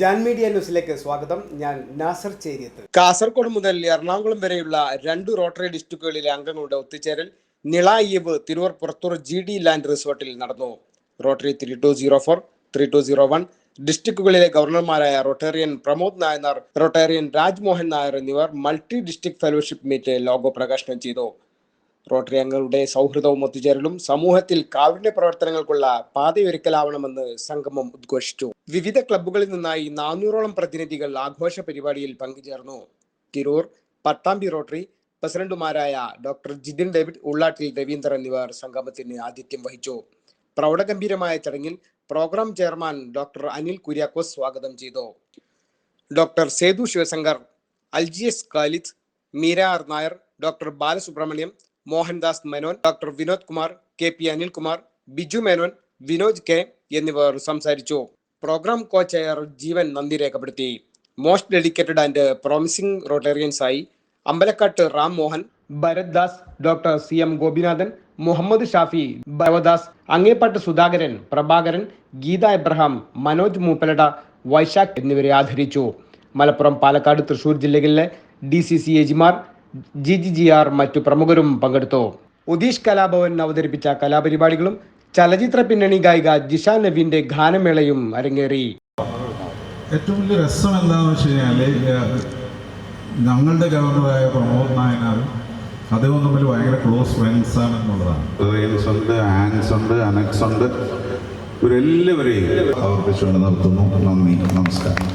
ജാൻ ന്യൂസിലേക്ക് സ്വാഗതം. ഞാൻ നാസർ ചേരിയത്ത്. കാസർഗോഡ് മുതൽ എറണാകുളം വരെയുള്ള രണ്ട് റോട്ടറി ഡിസ്ട്രിക്റ്റുകളിലെ അംഗങ്ങളുടെ ഒത്തുചേരൽ നിളായീവ് തിരുവർ പുറത്തൂർ ജി ഡി ലാൻഡ് റിസോർട്ടിൽ നടന്നു. Rotary three two zero four three two zero one ഡിസ്ട്രിക്റ്റുകളിലെ ഗവർണർമാരായ റൊട്ടേറിയൻ പ്രമോദ് നായനാർ റൊട്ടേറിയൻ രാജ്മോഹൻ നായർ എന്നിവർ multi district fellowship meet logo പ്രകാശനം ചെയ്തു. റോട്ടറി അംഗങ്ങളുടെ സൗഹൃദവും ഒത്തുചേരലും സമൂഹത്തിൽ കാരുണ്യ പ്രവർത്തനങ്ങൾക്കുള്ള പാതയൊരുക്കലാവണമെന്ന് സംഗമം ഉദ്ഘോഷിച്ചു. വിവിധ ക്ലബ്ബുകളിൽ നിന്നായി നാനൂറോളം പ്രതിനിധികൾ ആഘോഷ പരിപാടിയിൽ പങ്കുചേർന്നു. തിരൂർ പട്ടാമ്പി റോട്ടറി പ്രസിഡന്റുമാരായ ഡോക്ടർ ജിതിൻ ഡേവിഡ് ഉള്ളാട്ടിൽ രവീന്ദ്രൻ എന്നിവർ സംഗമത്തിന് ആതിഥ്യം വഹിച്ചു. പ്രൗഢഗംഭീരമായ ചടങ്ങിൽ programme chairman doctor Anil Kuriakose സ്വാഗതം ചെയ്തു. ഡോക്ടർ സേതു ശിവശങ്കർ അൽജിയസ് കാലിത് Meera R Nair doctor Balasubramaniam Mohandas Menon doctor Vinod Kumar K P Anilkumar Biju Menon Vinod K എന്നിവർ സംസാരിച്ചു. പ്രോഗ്രാം കോ ചെയർ ജീവൻ നന്ദി രേഖപ്പെടുത്തി. Most dedicated and promising റോട്ടേറിയൻസായി Ambalakkatt Ram Mohan Bharath Das doctor C M Gopinathan Muhammad Shafi Bhavadas Angeppatt Sudhakaran Prabhakaran Geetha Abraham Manoj മൂപ്പലട Vaishakh എന്നിവരെ ആദരിച്ചു. മലപ്പുറം പാലക്കാട് തൃശൂർ ജില്ലകളിലെ D C C എജിമാർ G G G R മറ്റു പ്രമുഖരും പങ്കെടുത്തു. ഉദീഷ് കലാഭവൻ അവതരിപ്പിച്ച കലാപരിപാടികളും ചലച്ചിത്ര പിന്നണി ഗായിക ജിഷ നവീന്റെ ഗാനമേളയും അരങ്ങേറി. ഏറ്റവും വലിയ രസം എന്താണെന്ന് വെച്ച് കഴിഞ്ഞാൽ ഞങ്ങളുടെ ഗവർണറായ പ്രമോദ് നായനാറും അദ്ദേഹം തമ്മിൽ ഭയങ്കര ക്ലോസ് ഫ്രണ്ട്സ് ആണ് എന്നുള്ളതാണ് റിയൻസ് ഉണ്ട് ആൻസ് ഉണ്ട് അനക്സ് ഉണ്ട്. ഇവരെല്ലാവരെയും നിർത്തുന്നു നന്ദി നമസ്കാരം.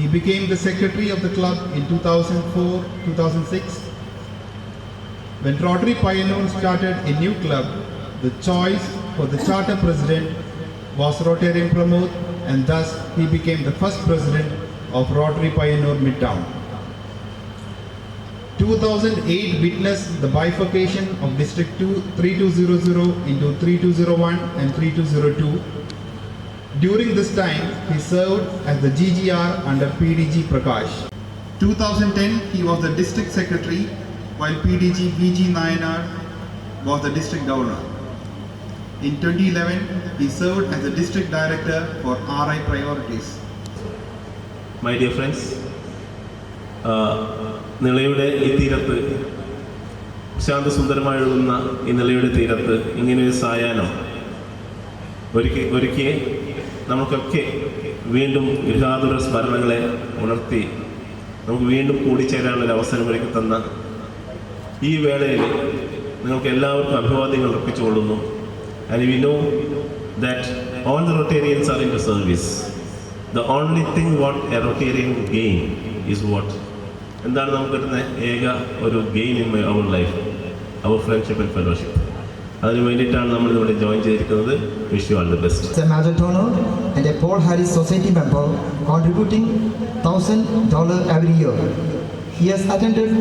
He became the secretary of the club in 2004-2006. When Rotary Pioneer started a new club, the choice for the charter president was Rotarian Pramod and thus he became the first president of Rotary Pioneer Midtown. 2008 witnessed the bifurcation of District 2 3200 into 3201 and 3202 during this time, he served as the GGR under PDG Prakash. 2010, he was the district secretary, while PDG VG Nayanar was the district governor. In 2011, he served as the district director for RI Priorities. My dear friends നിളയുടെ ഈ തീരത്ത് ശാന്തസുന്ദരമായി ഒഴുകുന്ന ഈ നിളയുടെ തീരത്ത് ഇങ്ങനെയൊരു സായാഹ്നം ഒരുക്കി ഒരുക്കി നമുക്കൊക്കെ വീണ്ടും ഗൃഹാതുര സ്മരണകളെ ഉണർത്തി നമുക്ക് വീണ്ടും കൂടിച്ചേരാനുള്ള അവസരം ഒരുക്കി തന്ന ഈ വേളയിൽ നിങ്ങൾക്ക് എല്ലാവർക്കും അഭിവാദ്യങ്ങൾ അർപ്പിച്ചുകൊള്ളുന്നു and we know that all the Rotarians are into service the only thing what a Rotarian gain is what എന്താണ് നമുക്ക് കിട്ടുന്ന ഏക ഒരു gain in my our life our friendship and fellowship അതിന് വേണ്ടിയിട്ടാണ് നമ്മൾ ഇവിടെ ജോയിൻ ചെയ്തിരിക്കുന്നത് wish you all the best is a major donor and a Paul Harris Society member, contributing $1,000 every year. He has attended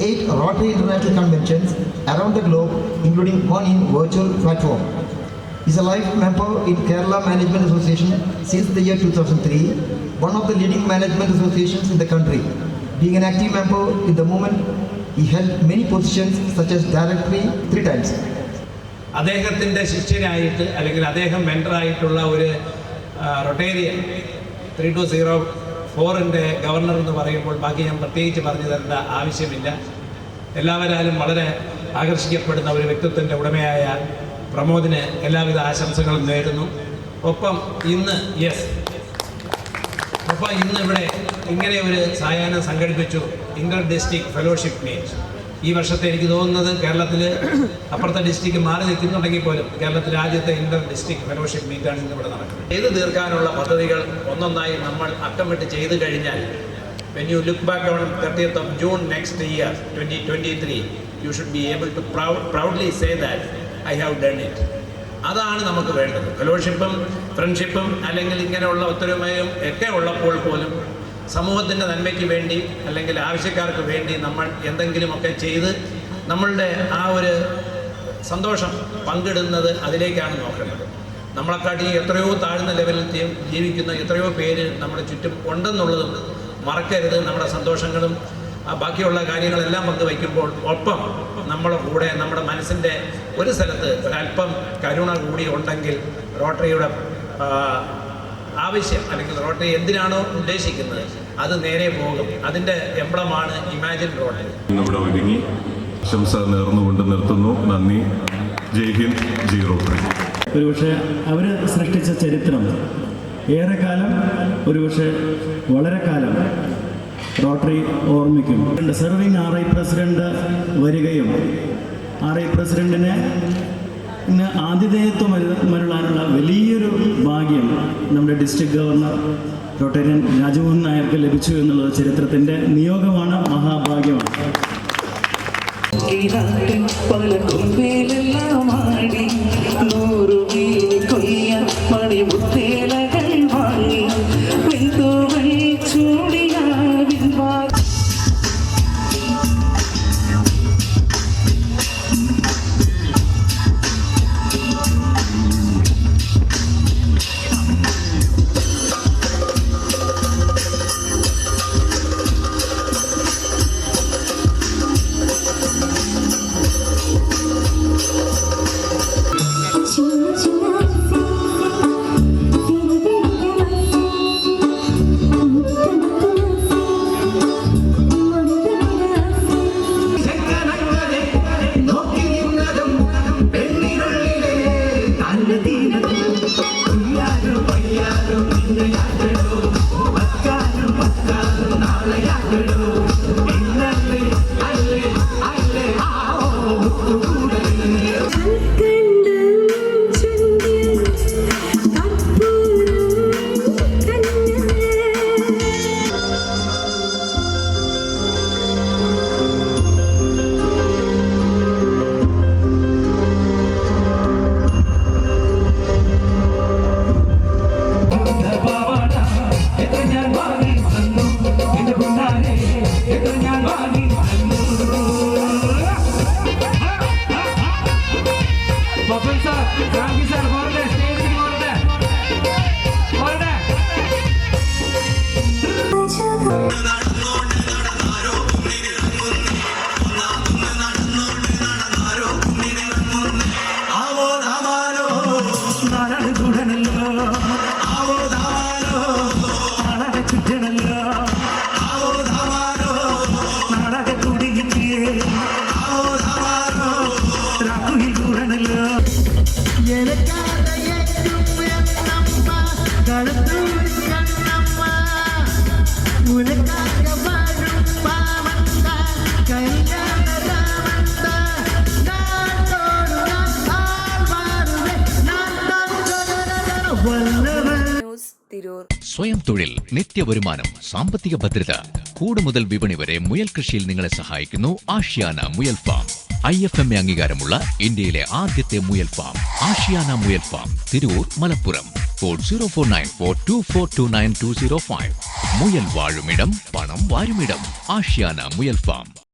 eight Rotary International conventions around the globe, including one in virtual platform. He is a life member in Kerala Management Association since the year 2003, one of the leading management associations in the country. Being an active member in the movement, he held many positions such as directory three times. അദ്ദേഹത്തിന്റെ ശിഷ്യനായിട്ട് അല്ലെങ്കിൽ അദ്ദേഹം മെന്ററായിട്ടുള്ള ഒരു Rotarian three two zero ഫോറിന്റെ governor എന്ന് പറയുമ്പോൾ ബാക്കി ഞാൻ പ്രത്യേകിച്ച് പറഞ്ഞു തരേണ്ട ആവശ്യമില്ല. എല്ലാവരാലും വളരെ ആകർഷിക്കപ്പെടുന്ന ഒരു വ്യക്തിത്വത്തിന്റെ ഉടമയായ പ്രമോദിന് എല്ലാവിധ ആശംസകളും നേരുന്നു. ഒപ്പം ഇന്ന് യെസ് ഒപ്പം ഇന്ന് ഇവിടെ ഇങ്ങനെ ഒരു സായാഹ്നം സംഘടിപ്പിച്ചു ഇന്റർ ഡിസ്ട്രിക്ട് ഫെലോഷിപ്പ് മീറ്റ് ഈ വർഷത്തെ എനിക്ക് തോന്നുന്നത് കേരളത്തിൽ അപ്പുറത്തെ ഡിസ്ട്രിക്ട് മാറി നിൽക്കുന്നുണ്ടെങ്കിൽ പോലും കേരളത്തിലെ ആദ്യത്തെ ഇന്റർ ഡിസ്ട്രിക്ട് ഫെലോഷിപ്പ് മീറ്റാണ് ഇന്ന് ഇവിടെ നടക്കുന്നത്. ചെയ്തു തീർക്കാനുള്ള പദ്ധതികൾ ഒന്നൊന്നായി നമ്മൾ അക്കമിട്ട് ചെയ്തു കഴിഞ്ഞാൽ when you look back on thirtieth of June next year twenty twenty three you should be able to proudly say that I have done it അതാണ് നമുക്ക് വേണ്ടത്. ഫെലോഷിപ്പും ഫ്രണ്ട്ഷിപ്പും അല്ലെങ്കിൽ ഇങ്ങനെയുള്ള ഒത്തൊരുമയും ഒക്കെ ഉള്ളപ്പോൾ പോലും സമൂഹത്തിന്റെ നന്മയ്ക്ക് വേണ്ടി അല്ലെങ്കിൽ ആവശ്യക്കാർക്ക് വേണ്ടി നമ്മൾ എന്തെങ്കിലുമൊക്കെ ചെയ്ത് നമ്മളുടെ ആ ഒരു സന്തോഷം പങ്കിടുന്നത് അതിലേക്കാണ് നോക്കേണ്ടത് നമ്മളെക്കാട്ടി എത്രയോ താഴ്ന്ന ലെവലിൽ ജീവിക്കുന്ന എത്രയോ പേര് നമ്മുടെ ചുറ്റും ഉണ്ടെന്നുള്ളതും മറക്കരുത്. നമ്മുടെ സന്തോഷങ്ങളും ബാക്കിയുള്ള കാര്യങ്ങളെല്ലാം പങ്കുവയ്ക്കുമ്പോൾ ഒപ്പം നമ്മുടെ കൂടെ നമ്മുടെ മനസ്സിന്റെ ഒരു സ്ഥലത്ത് ഒരല്പം കരുണ കൂടി ഉണ്ടെങ്കിൽ റോട്ടറിയുടെ ആവശ്യം അല്ലെങ്കിൽ റോട്ടറി എന്തിനാണോ ഉദ്ദേശിക്കുന്നത്? അത് നേരെ പോകും. അതിന്റെ എംബ്ലമാണ് ഇമാജിൻ റോട്ടറി. ഇവിടെ ഒരുങ്ങി. ആശംസ നേർന്നുകൊണ്ട് നിർത്തുന്നു. നന്ദി. ജയ് ഹിന്ദ്. ജയ് റോട്ടറി. ഒരുപക്ഷെ അവർ സൃഷ്ടിച്ച ചരിത്രം ഏറെക്കാലം ഒരുപക്ഷെ വളരെ കാലം റോട്ടറി ഓർമ്മിക്കും. സെർവിങ് ആർ ഐ പ്രസിഡന്റ് വരികയും ആർ ഐ പ്രസിഡന്റിനെ ഇന്ന് ആതിഥേയത്വം മരുളാനുള്ള വലിയൊരു ഡിസ്ട്രിക്ട് ഗവർണർ റൊട്ടേറിയൻ രാജമോഹൻ നായർക്ക് ലഭിച്ചു എന്നുള്ളത് ചരിത്രത്തിന്റെ നിയോഗമാണ് മഹാഭാഗ്യമാണ്. പല കൊയ്യ വാങ്ങി തൊഴിൽ നിത്യവരുമാനം സാമ്പത്തിക ഭദ്രത കൂടുമുതൽ വിപണി വരെ മുയൽ കൃഷിയിൽ നിങ്ങളെ സഹായിക്കുന്നു ആഷ്യാന മുയൽ farm. I F M A അംഗീകാരമുള്ള ഇന്ത്യയിലെ ആദ്യത്തെ മുയൽ ഫാം ആഷ്യാന മുയൽ farm Tirur Malappuram. Four zero four nine four two four two nine two zero five മുയൽ വാഴുമിടം പണം വാരുമിടം ആഷ്യാന മുയൽ ഫാം